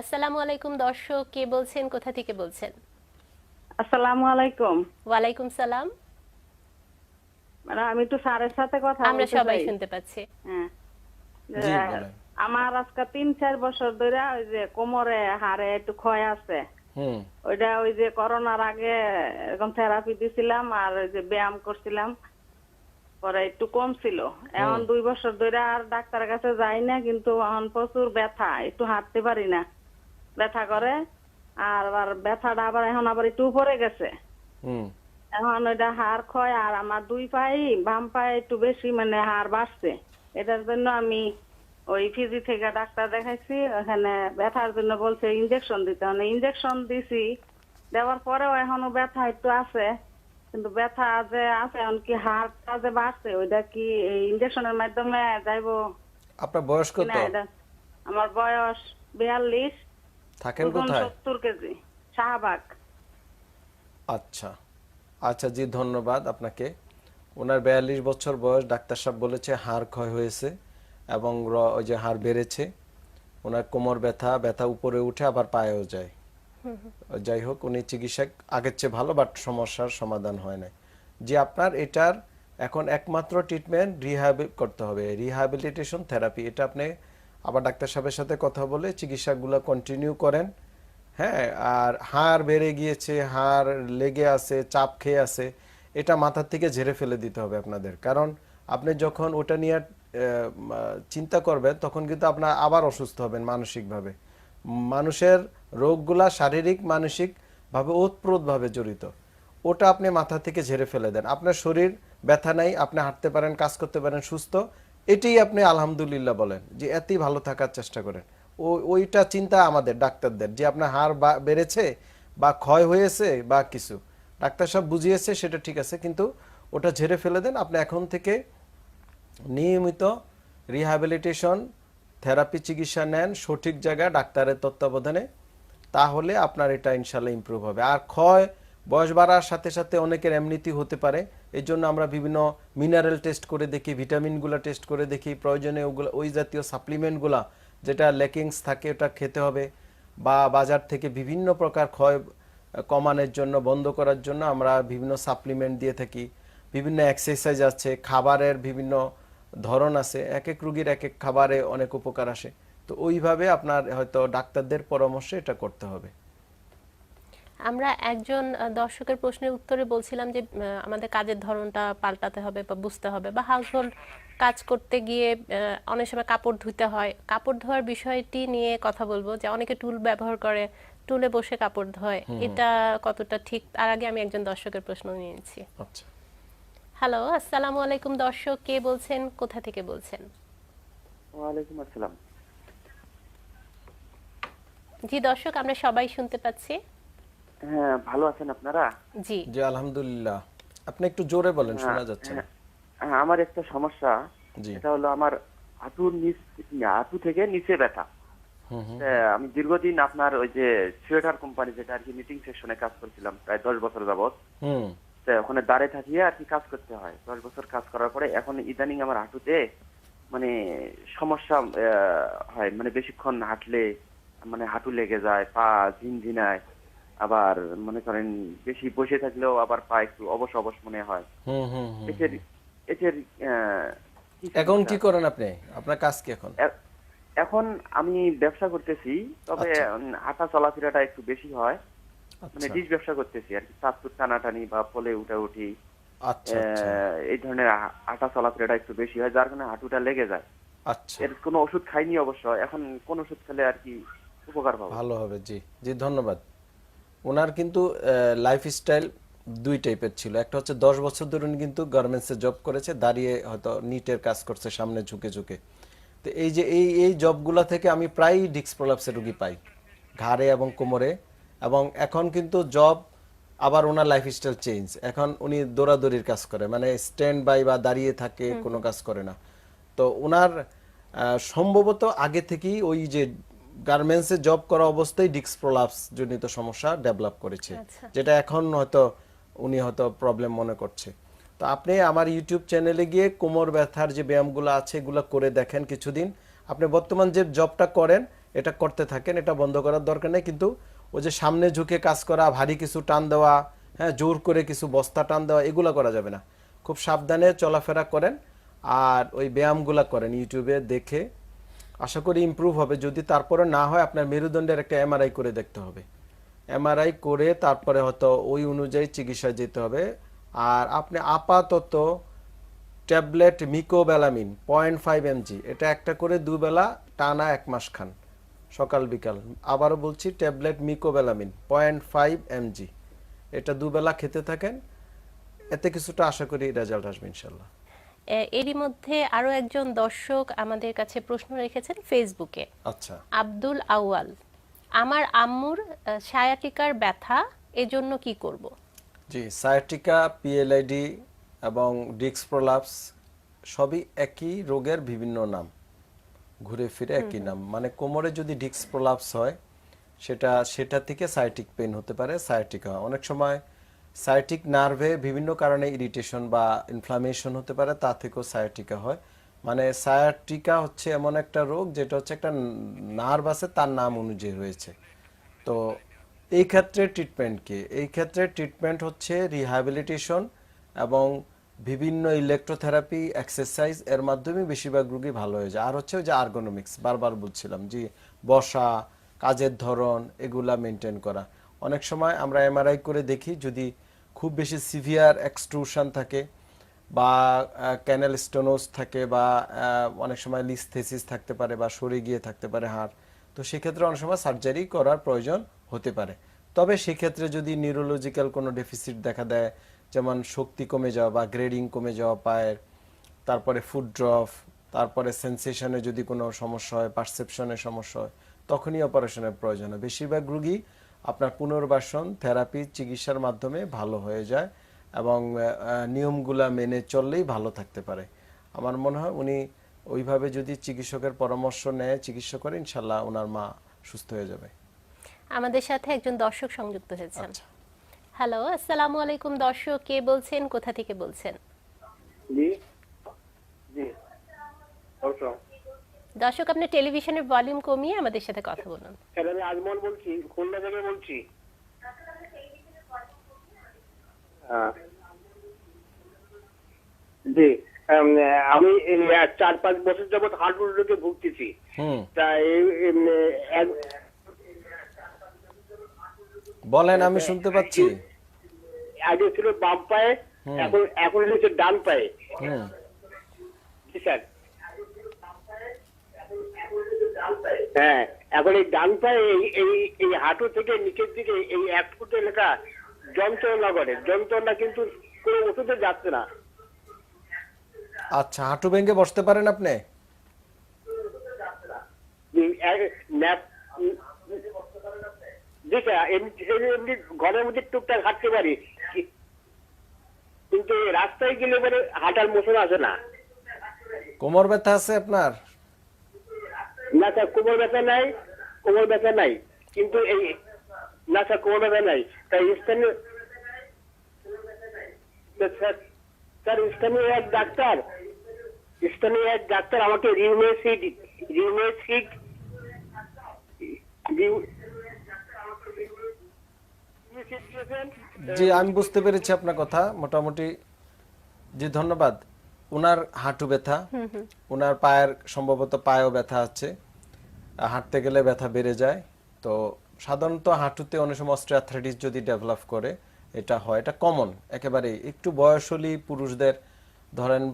আসসালামু আলাইকুম দর্শক কে বলছেন কোথা থেকে বলছেন? আসসালামু আলাইকুম। ওয়ালাইকুম সালাম। ম্যাডাম আমি একটু স্যারের সাথে কথা আমরা সবাই শুনতে পাচ্ছি। হ্যাঁ। আমার আজকে তিন চার বছর ধরে ওই যে কোমরে হাড়ে একটু ক্ষয় আছে। ওইটা ওই যে করোনার আগে এরকম থেরাপি দিছিলাম আর ওই যে ব্যায়াম করছিলাম। পরে একটু কম ছিল এখন দুই বছর ধরে আর ডাক্তারের কাছে যাই না কিন্তু এখন প্রচুর ব্যথা একটু হাঁটতে পারি না। ব্যথা করে আর আবার ব্যথাটা আবার এখন আবার একটু উপরে গেছে। এখন ওইটা হাড় ক্ষয় আর আমার দুই পায়ে বাম পায়ে একটু বেশি মানে হাড় বাড়ছে। এটার জন্য আমি ওই ফিজি থেকে ডাক্তার দেখাইছি ওখানে ব্যথার জন্য বলছে ইনজেকশন দিতে। মানে ইনজেকশন দিছি দেওয়ার পরেও এখনও ব্যথা একটু আছে কিন্তু ব্যথা যে আছে এখন কি হাড়টা যে বাড়ছে ওইটা কি এই ইনজেকশনের মাধ্যমে যাইবো আপনার বয়স কত? আমার বয়স বিয়াল্লিশ। থাকেন কোথায়? সত্তর কেজি শাহবাগ। আচ্ছা। আচ্ছা জি ধন্যবাদ আপনাকে। ওনার বিয়াল্লিশ বছর বয়স ডাক্তার সাহেব বলেছে হাড় ক্ষয় হয়েছে এবং ওই যে হাড় বেড়েছে। ওনার কোমর ব্যথা ব্যথা উপরে উঠে আবার পায়েও যায়। যাই হোক উনি চিকিৎসা আগের চেয়ে ভালো বাট সমস্যার সমাধান হয় নাই। যে আপনার এটার এখন একমাত্র ট্রিটমেন্ট রিহ্যাবিল করতে হবে। রিহ্যাবিলিটেশন থেরাপি এটা আপনি আবার ডাক্তার সাহেবের সাথে কথা বলে চিকিৎসাগুলো কন্টিনিউ করেন। হ্যাঁ আর হাড় বেড়ে গিয়েছে, হাড় লেগে আছে, চাপ খেয়ে আছে, এটা মাথার থেকে ঝেড়ে ফেলে দিতে হবে আপনাদের। কারণ আপনি যখন ওটা নিয়ে চিন্তা করবেন, তখন কিন্তু আপনার আবার অসুস্থ হবেন মানসিকভাবে। মানুষের রোগগুলা শারীরিক, মানসিক ভাবে ওতপ্রোতভাবে জড়িত। ওটা আপনি মাথা থেকে ঝেড়ে ফেলে দেন। আপনার শরীর ব্যথা নাই, আপনি হাঁটতে পারেন, কাজ করতে পারেন, সুস্থ এটাই আপনি আলহামদুলিল্লাহ বলেন, যে এতই ভালো থাকার চেষ্টা করেন। ও, ওইটা চিন্তা আমাদের, ডাক্তারদের, যে আপনার বা- বেড়েছে বা ক্ষয় হয়েছে বা কিছু। ডাক্তার সব বুঝিয়েছে সেটা ঠিক আছে, কিন্তু ওটা ঝেড়ে ফেলে দেন। আপনি এখন থেকে নিয়মিত রিহ্যাবিলিটেশন থেরাপি চিকিৎসা নেন, সঠিক জায়গায় ডাক্তারের তত্ত্বাবধানে, তাহলে আপনার এটা ইনশাল্লাহ ইমপ্রুভ হবে। আর ক্ষয়, বয়স বাড়ার সাথে সাথে অনেকের এমনিতেই হতে পারে। এই জন্য আমরা বিভিন্ন মিনারেল টেস্ট করে দেখি ভিটামিনগুলো টেস্ট করে দেখি প্রয়োজনে ওগুলো ওই জাতীয় সাপ্লিমেন্টগুলা যেটা লেকিংস থাকে, ওটা খেতে হবে, বা বাজার থেকে বিভিন্ন প্রকার ক্ষয় কমানোর জন্য, বন্ধ করার জন্য আমরা বিভিন্ন সাপ্লিমেন্ট দিয়ে থাকি। বিভিন্ন এক্সারসাইজ আছে, খাবারের বিভিন্ন ধরন আছে এক এক রুগীর এক এক খাবারে অনেক উপকার আসে। তো ওইভাবে আপনার হয়তো ডাক্তারদের পরামর্শে এটা করতে হবে। আমরা একজন দর্শকের প্রশ্নের উত্তরে বলছিলাম যে আমাদের কাজের ধরনটা পাল্টাতে হবে বা বুঝতে হবে বা হাউসহোল্ড কাজ করতে গিয়ে অনেক সময় কাপড় ধুতে হয়। কাপড় ধোয়ার বিষয়টি নিয়ে কথা বলব যে অনেকে টুল ব্যবহার করে টুলে বসে কাপড় ধোয়। এটা কতটা ঠিক? তার আগে আমি একজন দর্শকের প্রশ্ন নিয়েছি আচ্ছা। হ্যালো আসসালামু আলাইকুম দর্শক কে বলছেন? কোথা থেকে বলছেন? ওয়ালাইকুম আসসালাম। জি দর্শক আমরা সবাই শুনতে পাচ্ছি। হ্যাঁ ভালো আছেন আপনারা? জি। জি আলহামদুলিল্লাহ। আপনি একটু জোরে বলেন শোনা যাচ্ছে। না হ্যাঁ, হ্যাঁ, আমার একটা সমস্যা। এটা হলো আমার হাঁটুর নিচ হাঁটু থেকে নিচে ব্যথা। আমি দীর্ঘদিন আপনার ওই যে সোয়েটার কোম্পানি যেটা আর কি মিটিং সেকশনে কাজ করছিলাম প্রায় দশ বছর যাবত ওখানে দাঁড়িয়ে থাকিয়ে আর কি কাজ করতে হয়। দশ বছর কাজ করার পরে এখন ইদানিং আমার হাঁটুতে মানে সমস্যা আহ, হয়। মানে বেশিক্ষণ হাঁটলে মানে হাঁটু লেগে যায় পা ঝিনঝিনায়। আবার মনে করেন বেশি বসে থাকলেও আবার পা একটু অবশ অবশ মনে হয়। এটার এটার এখন কি করেন আপনি? আপনার কাজ কি এখন? এখন আমি ব্যবসা করতেছি তবে আচ্ছা। হাঁটা চলাফেরাটা একটু বেশি হয়। মানে আচ্ছা। ডিশ ব্যবসা করতেছি আর কি চাঁদপুর টানাটানি বা পোলে উঠা উঠি। আচ্ছা আচ্ছা। এই ধরনের হাঁটা চলাফেরাটা একটু বেশি হয় যার কারণে হাঁটুটা লেগে যায়। আচ্ছা। এর কোনো ওষুধ খাইনি অবশ্য এখন কোন ওষুধ খেলে আর কি উপকার পাবো। ভালো হবে জি জি ধন্যবাদ। ওনার কিন্তু লাইফস্টাইল দুই টাইপের ছিল। একটা হচ্ছে দশ বছর ধরে উনি কিন্তু গার্মেন্টসে জব করেছে দাঁড়িয়ে হয়তো নিটের কাজ করছে সামনে ঝুঁকে ঝুঁকে। তো এই যে এই এই জবগুলা থেকে আমি প্রায়ই ডিস্ক প্রলাপসের রুগী পাই ঘাড়ে এবং কোমরে। এবং এখন কিন্তু জব আবার ওনার লাইফস্টাইল চেঞ্জ এখন উনি দৌড়াদৌড়ির কাজ করে মানে স্ট্যান্ড বাই বা দাঁড়িয়ে থাকে কোনো কাজ করে না। তো ওনার সম্ভবত আগে থেকেই ওই যে গার্মেন্টসে জব করা অবস্থায় ডিস্ক প্রলাপস জনিত সমস্যা ডেভেলপ করেছে আচ্ছা। যেটা এখন হয়তো উনি হয়তো প্রবলেম মনে করছে। তো আপনি আমার ইউটিউব চ্যানেলে গিয়ে কোমর ব্যথার যে ব্যায়ামগুলো আছে এগুলো করে দেখেন কিছুদিন। আপনি বর্তমান যে জবটা করেন এটা করতে থাকেন এটা বন্ধ করার দরকার নেই কিন্তু ওই যে সামনে ঝুঁকে কাজ করা ভারী কিছু টান দেওয়া হ্যাঁ জোর করে কিছু বস্তা টান দেওয়া এগুলো করা যাবে না। খুব সাবধানে চলাফেরা করেন আর ওই ব্যায়ামগুলা করেন ইউটিউবে দেখে আশা করি ইমপ্রুভ হবে। যদি তারপরে না হয়, আপনার মেরুদণ্ডের একটা এমআরআই করে দেখতে হবে। এমআরআই করে তারপরে হয়তো ওই অনুযায়ী চিকিৎসায় যেতে হবে। আর আপনি আপাতত tablet mecobalamin point five mg এটা একটা করে দুবেলা টানা এক মাস খান সকাল, বিকাল। আবারও বলছি, tablet mecobalamin point five mg এটা দুবেলা খেতে থাকেন। এতে কিছুটা আশা করি রেজাল্ট আসবে ইনশাল্লাহ। এরই মধ্যে আরও একজন দর্শক আমাদের কাছে প্রশ্ন রেখেছেন ফেসবুকে। আচ্ছা। আব্দুল আউয়াল আমার আম্মুর সায়াটিকার ব্যথা এজন্য কি করব? জি সায়াটিকা পিএলআইডি এবং ডিক্স প্রলাপস সবই একই রোগের বিভিন্ন নাম। ঘুরে ফিরে একই নাম। মানে কোমরে যদি ডিক্স প্রলাপস হয় সেটা সেটা থেকে সায়াটিক পেন হতে পারে সায়াটিকা। অনেক সময় সায়াটিক নার্ভে বিভিন্ন কারণে ইরিটেশন বা ইনফ্লামেশন হতে পারে, তা থেকেও সায়াটিকা হয়। মানে সায়াটিকা হচ্ছে এমন একটা রোগ যেটা হচ্ছে একটা নার্ভ আছে, তার নাম অনুযায়ী হয়েছে তো এই ক্ষেত্রে ট্রিটমেন্ট কি? এই ক্ষেত্রে ট্রিটমেন্ট হচ্ছে রিহ্যাবিলিটেশন এবং বিভিন্ন ইলেকট্রোথেরাপি এক্সারসাইজ এর মাধ্যমে বেশিরভাগ রোগী ভালো হয়ে যায়। আর হচ্ছে যে আর্গোনমিক্স বারবার বলছিলাম যে বসা, কাজের ধরন, এগুলা মেনটেন করা। অনেক সময় আমরা এমআরআই করে দেখি, যদি খুব বেশি সিভিয়ার এক্সট্রুশন থাকে বা ক্যানেল স্টোনোস থাকে বা অনেক সময় লিস্থেসিস থাকতে পারে বা সরে গিয়ে থাকতে পারে হাড়। তো সেক্ষেত্রে অনেক সময় সার্জারি করার প্রয়োজন হতে পারে। তবে সেক্ষেত্রে যদি নিউরোলজিক্যাল কোনো ডেফিসিট দেখা দেয়, যেমন শক্তি কমে যাওয়া বা গ্রেডিং কমে যাওয়া পায়ের, তারপরে ফুড ড্রপ তারপরে সেন্সেশনে যদি কোনো সমস্যা হয় পারসেপশনের সমস্যা হয়, তখনই অপারেশনের প্রয়োজন হয়। বেশিরভাগ রুগী আপনার পুনর্বাসন থেরাপি চিকিৎসার মাধ্যমে ভালো হয়ে যায় এবং নিয়মগুলা মেনে চললেই ভালো থাকতে পারে। আমার মনে হয় উনি ওইভাবে যদি চিকিৎসকের পরামর্শ নেয় চিকিৎসা করে ইনশাল্লাহ ওনার মা সুস্থ হয়ে যাবে। আমাদের সাথে একজন দর্শক সংযুক্ত হয়েছেন। আচ্ছা। হ্যালো আসসালামু আলাইকুম দর্শক কে বলছেন কোথা থেকে বলছেন? জি। জি। দর্শক আপনি টেলিভিশনের ভলিউম কমিয়ে আমাদের সাথে কথা বলুন। স্যার আমি আজমল বলছি? খুলনা থেকে বলছি? হ্যাঁ। জি আমি চার পাঁচ বছর যাবত হার্টফুল রোগে ভুগতেছি। তা বলেন আমি শুনতে পাচ্ছি। আগে ছিল বাম পায়ে এখন এখন হচ্ছে ডান পায়ে। জি স্যার। হ্যাঁ এখন এই ডান পায়ে এই- এই হাঁটু থেকে নিচের দিকে এই এক ফুট এলাকা যন্ত্রণা করে যন্ত্রণা কিন্তু কোনো ওষুধে যাচ্ছে না। আচ্ছা হাঁটু ভেঙে বসতে পারেন আপনি? এই এক- ন্যাপ- জি স্যার এমনি এমনি ঘরের মধ্যে টুকটাক হাঁটতে পারি। কিন্তু রাস্তায় গেলে হাঁটার মোশন আসে না। কোমর ব্যথা আছে আপনার? না স্যার কোমর ব্যথা নাই কোমর ব্যথা নাই। কিন্তু এই না স্যার কোমর ব্যথা নাই। তাই স্থানীয় স্যার স্যার স্থানীয় এক ডাক্তার স্থানীয় এক ডাক্তার আমাকে রিউমেসিড রিউমেসিড জি আমি বুঝতে পেরেছি আপনার কথা। মোটামুটি জি ধন্যবাদ। ওনার হাঁটু ব্যথা ওনার পায়ের সম্ভবত পায়েও ব্যথা আছে। হাঁটতে গেলে ব্যথা বেড়ে যায়। তো সাধারণত হাঁটুতে অনেক সময় অস্ট্রিয়াথ্রাইটিস যদি ডেভেলপ করে এটা হয়। এটা কমন একেবারেই একটু বয়স হলেই পুরুষদের ধরেন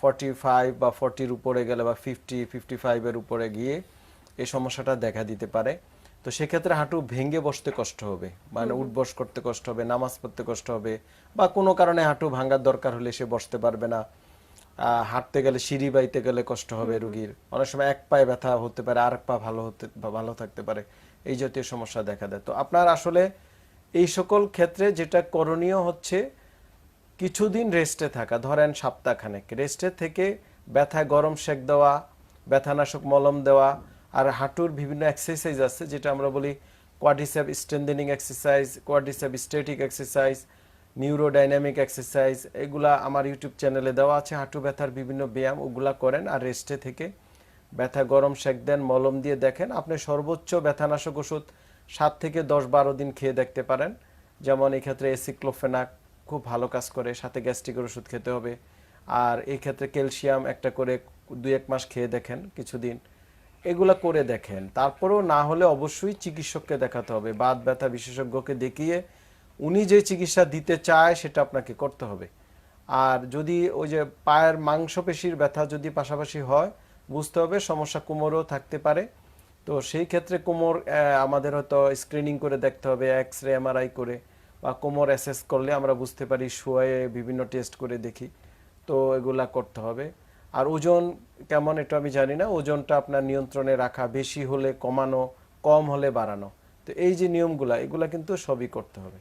ফর্টি ফাইভ বা ফর্টির উপরে গেলে বা ফিফটি ফিফটি ফাইভের উপরে গিয়ে এই সমস্যাটা দেখা দিতে পারে। তো সেক্ষেত্রে হাঁটু ভেঙে বসতে কষ্ট হবে। মানে উঠবস করতে কষ্ট হবে নামাজ পড়তে কষ্ট হবে বা কোনো কারণে হাঁটু ভাঙার দরকার হলে সে বসতে পারবে না। হাঁটতে গেলে, সিঁড়ি বাইতে গেলে কষ্ট হবে রুগীর। অনেক সময় এক পায়ে ব্যথা হতে পারে, আর এক পা ভালো হতে, ভালো থাকতে পারে। এই জাতীয় সমস্যা দেখা দেয়। তো আপনার আসলে এই সকল ক্ষেত্রে যেটা করণীয় হচ্ছে, কিছুদিন রেস্টে থাকা। ধরেন সপ্তাহখানেক। রেস্টে থেকে ব্যথা, গরম সেক দেওয়া, ব্যথানাশক মলম দেওয়া, আর হাঁটুর বিভিন্ন এক্সারসাইজ আছে, যেটা আমরা বলি quadricep strengthening exercise quadricep static exercise neurodynamic exercise, এগুলা আমার ইউটিউব চ্যানেলে দেওয়া আছে। হাঁটু ব্যথার বিভিন্ন ব্যায়াম, ওগুলা করেন আর রেস্টে থেকে ব্যথা গরম সেক দেন, মলম দিয়ে দেখেন। আপনি সর্বোচ্চ ব্যথানাশক ওষুধ সাত থেকে দশ বারো দিন খেয়ে দেখতে পারেন। যেমন এই ক্ষেত্রে এসিক্লোফেনাক খুব ভালো কাজ করে, সাথে গ্যাস্ট্রিকের ওষুধ খেতে হবে। আর এই ক্ষেত্রে ক্যালসিয়াম একটা করে দুই এক মাস খেয়ে দেখেন কিছুদিন। এগুলা করে দেখেন। তারপরেও না হলে অবশ্যই চিকিৎসককে দেখাতে হবে। বাত ব্যথা বিশেষজ্ঞকে দেখিয়ে উনি যে চিকিৎসা দিতে চায়, সেটা আপনাকে করতে হবে। আর যদি ওই যে পায়ের মাংসপেশির ব্যথা যদি পাশাপাশি হয়, বুঝতে হবে সমস্যা কোমরও থাকতে পারে। তো সেই ক্ষেত্রে কোমর আমাদের হয়তো স্ক্রিনিং করে দেখতে হবে এক্স রে এমআরআই করে, বা কোমর অ্যাসেস করলে আমরা বুঝতে পারি শুয়ে বিভিন্ন টেস্ট করে দেখি। তো এগুলা করতে হবে। আর ওজন কেমন এটা আমি জানি না, ওজনটা আপনার নিয়ন্ত্রণে রাখা, বেশি হলে কমানো, কম হলে বাড়ানো। তো এই যে নিয়মগুলা, এগুলা কিন্তু সবই করতে হবে।